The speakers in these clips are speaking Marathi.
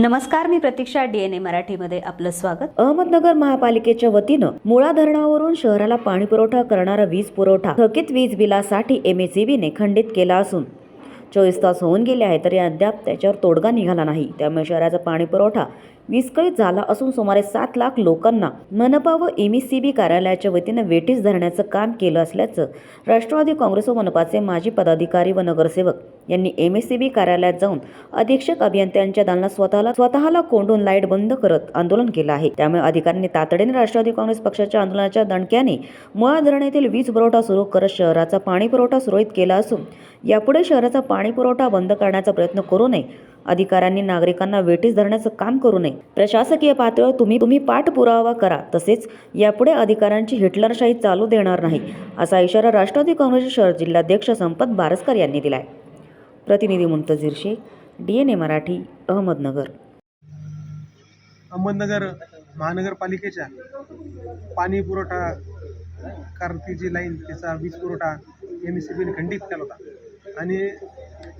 नमस्कार मी प्रतीक्षा डीएनए मराठीमध्ये आपलं स्वागत. अहमदनगर महापालिकेच्या वतीनं मुळा धरणावरून शहराला पाणी पुरवठा करणारा वीज पुरवठा थकीत वीज बिलासाठी एमएसईबीने खंडित केला असून चोवीस तास होऊन गेले आहे तरी अद्याप त्याच्यावर तोडगा निघाला नाही. त्यामुळे शहराचा पाणी पुरवठा विस्कळीत झाला असून सुमारे सात लाख लोकांना मनपा व एम सी बी कार्यालयाच्या वतीनं वेटीस धरण्याचं काम केलं असल्याचं राष्ट्रवादी काँग्रेस व मनपाचे माजी पदाधिकारी व नगरसेवक यांनी एम एस सी बी कार्यालयात जाऊन अधीक्षक अभियंत्यांच्या दालनात स्वतःला स्वतःला कोंडून लाइट बंद करत आंदोलन केलं आहे. त्यामुळे अधिकाऱ्यांनी तातडीने राष्ट्रवादी काँग्रेस पक्षाच्या आंदोलनाच्या दणक्याने मुळा धरण वीज पुरवठा सुरू करत शहराचा पाणी पुरवठा सुरळीत केला असून यापुढे शहराचा पाणी पुरवठा बंद करण्याचा प्रयत्न करू नये. अधिकाऱ्यांनी नागरिकांना वेटीस धरण्याचं काम करू नये. प्रशासकीय पातळीवर तुम्ही तुम्ही पाठपुरावा करा. तसेच यापुढे अधिकाऱ्यांची हिटलरशाही चालू देणार नाही असा इशारा राष्ट्रवादी काँग्रेसचे शहर जिल्हाध्यक्ष संपत बारस्कर यांनी दिलाय. प्रतिनिधी Muntazir Shaikh D N A Marathi Ahmednagar. Ahmednagar महानगरपालिकेच्या पाणी पुरवठा कारती जी लाईन त्याचा वीज पुरवठा एम एस सी बीने खंडित केला होता. आणि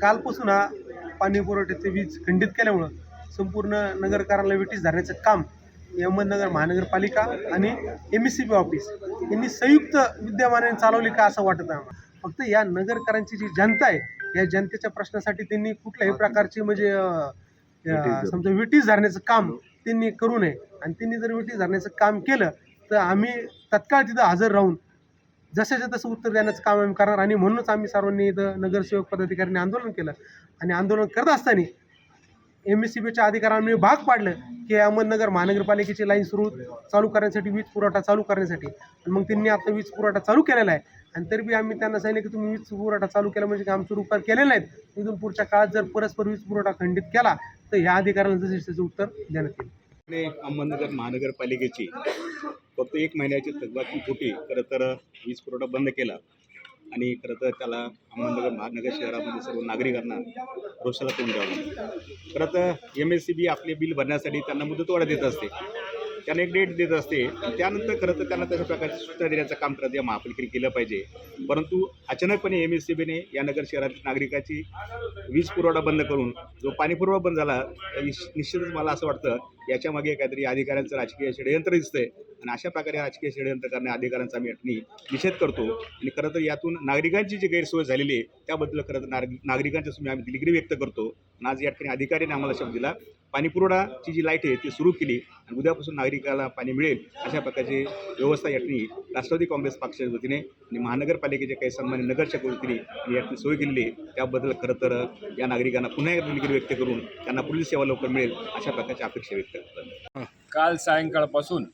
कालपासून हा पाणी पुरवठ्याचे वीज खंडित केल्यामुळं संपूर्ण नगरकाराला वेटीस धरण्याचं काम अहमदनगर महानगरपालिका आणि M S C B office यांनी संयुक्त विद्यमानाने चालवली का असं वाटत आहे आम्हाला. फक्त या नगरकरांची जी जनता आहे या जनतेच्या प्रश्नासाठी त्यांनी कुठल्याही प्रकारची म्हणजे समजा विटीस धरण्याचं काम त्यांनी करू नये आणि त्यांनी जर विटीस धरण्याचं काम केलं तर आम्ही तत्काळ तिथं हजर राहून जशाच्या तसं उत्तर देण्याचं काम आम्ही करणार आणि म्हणूनच आम्ही सर्वांनी इथं नगरसेवक पदाधिकाऱ्यांनी आंदोलन केलं. आणि आंदोलन करत असताना एम एस सी बीच्या अधिकाऱ्यांनी भाग पाडलं की अहमदनगर महानगरपालिकेची लाईन सुरू चालू करण्यासाठी वीज पुरवठा चालू करण्यासाठी. आणि मग त्यांनी आता वीज पुरवठा चालू केलेला आहे. आणि तरी बी आम्ही त्यांना सांगितलं की तुम्ही वीज पुरवठा चालू केला म्हणजे काम सुरू कर केलेलं नाहीत. इथून पुढच्या काळात जर परस्पर वीज पुरवठा खंडित केला तर ह्या अधिकाऱ्यांना जसे त्याचं उत्तर देण्यात येईल. अहमदनगर महानगरपालिकेची फक्त एक महिन्याची थकबाकी पोटी खरं तर वीज पुरवठा बंद केला आणि खरं तर त्याला अहमदनगर महानगर शहरामध्ये सर्व नागरिकांना रोषाला तोंड द्यावं खरं तर एम एस सी बी आपले बिल भरण्यासाठी त्यांना मुदतवाढ देत असते. त्यांना एक डेट देत असते. त्यानंतर खरं तर त्यांना तशा प्रकारची सूचना देण्याचं काम करत या महापालिकेने केलं पाहिजे. परंतु अचानकपणे एम एस सी बीने या नगर शहरातील नागरिकाची वीज पुरवठा बंद करून जो पाणीपुरवठा बंद झाला तर निश्चितच मला असं वाटतं याच्यामागे काहीतरी अधिकाऱ्यांचं राजकीय षडयंत्र दिसतंय. आणि अशा प्रकारे राजकीय षडयंत्र करण्या अधिकाऱ्यांचा आम्ही याठिकाणी निषेध करतो. आणि खरं तर यातून नागरिकांची जी गैरसोय झालेली आहे त्याबद्दल खरं तर नागरिकांच्या समोर आम्ही दिलगिरी व्यक्त करतो. आणि आज या ठिकाणी अधिकाऱ्याने आम्हाला शब्द दिला पाणीपुरवठाची जी लाइट आहे ती सुरू केली. आणि उद्यापासून नागरिकाला पाणी मिळेल अशा प्रकारची व्यवस्था या ठिकाणी राष्ट्रवादी काँग्रेस पक्षाच्या वतीने आणि महानगरपालिकेच्या काही सन्मान्य नगरच्या वतीने आणि या ठिकाणी सोय केलेली आहे. त्याबद्दल खरं तर या नागरिकांना पुन्हा एकदा दिलगिरी व्यक्त करून त्यांना पुढील सेवा लवकर मिळेल अशा प्रकारची अपेक्षा व्यक्त करतात काल सायंकाळपासून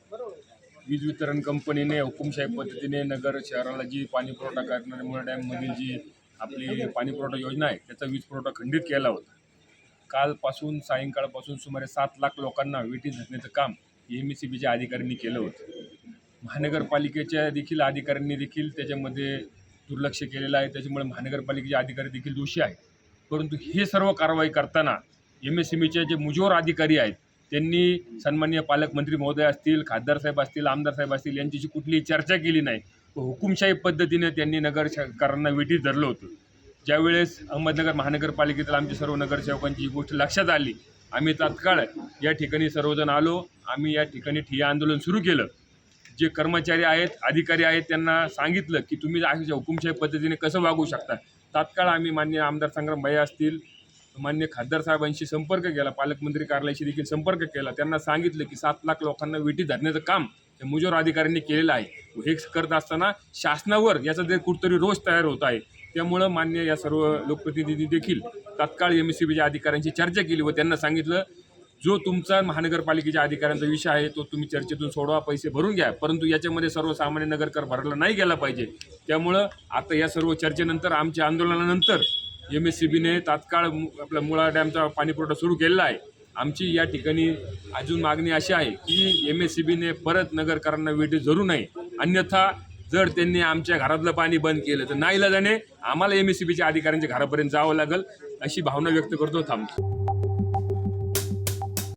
वीज वितरण कंपनीने हुकुमशाही पद्धतीने नगर शहराला जी पाणी पुरवठा करणारी मुळ डॅममधील जी आपली पाणी पुरवठा योजना आहे त्याचा वीज पुरवठा खंडित केला होता. कालपासून सायंकाळपासून सुमारे सात लाख लोकांना विटी धरण्याचं काम एम ई सी बीच्या अधिकाऱ्यांनी केलं होतं. महानगरपालिकेच्या देखील अधिकाऱ्यांनी देखील त्याच्यामध्ये दुर्लक्ष केलेलं आहे. त्याच्यामुळे महानगरपालिकेचे अधिकारी देखील दोषी आहेत. परंतु हे सर्व कारवाई करताना एम एस एम जे मुजोर अधिकारी आहेत त्यांनी सन्माननीय पालकमंत्री महोदय असतील खासदार साहेब असतील आमदार साहेब असतील यांच्याशी कुठलीही चर्चा केली नाही. व हुकुमशाही पद्धतीने त्यांनी नगरकारांना वेठीत धरलं होतं. ज्यावेळेस अहमदनगर महानगरपालिकेतील आमच्या सर्व नगरसेवकांची ही गोष्ट लक्षात आली आम्ही तात्काळ या ठिकाणी सर्वजण आलो आम्ही या ठिकाणी ठिय्या आंदोलन सुरू केलं. जे कर्मचारी आहेत अधिकारी आहेत त्यांना सांगितलं की तुम्ही अशा हुकुमशाही पद्धतीने कसं वागू शकता? तात्काळ आम्ही मान्य आमदार संग्राम भाई असतील मान्य खासदार साहेबांशी संपर्क केला पालकमंत्री कार्यालयाशी देखील संपर्क केला. त्यांना सांगितलं की सात लाख लोकांना वेटी धरण्याचं काम हे मुजोर अधिकाऱ्यांनी केलेलं आहे. हे करत असताना शासनावर याचा जे कुठतरी रोष तयार होत आहे त्यामुळं मान्य या सर्व लोकप्रतिनिधी देखील तात्काळ एम एस सी बीच्या अधिकाऱ्यांशी चर्चा केली व त्यांना सांगितलं जो तुमचा महानगरपालिकेच्या अधिकाऱ्यांचा विषय आहे तो तुम्ही चर्चेतून सोडवा पैसे भरून घ्या. परंतु याच्यामध्ये सर्वसामान्य नगरकर भरला नाही गेला पाहिजे. त्यामुळं आता या सर्व चर्चेनंतर आमच्या आंदोलनानंतर एम एस सी बीने तात्काळ मु- आपला मुळा डॅमचा पाणीपुरवठा सुरू केलेला आहे. आमची या ठिकाणी अजून मागणी अशी आहे की एम एस सी बीने परत नगरकरांना वेटी धरू नये. अन्यथा जर त्यांनी आमच्या घरातलं पाणी बंद केलं तर नाईलाजाने आम्हाला एम एस सी बीच्या अधिकाऱ्यांच्या घरापर्यंत जावं लागेल अशी भावना व्यक्त करतो थांबतो.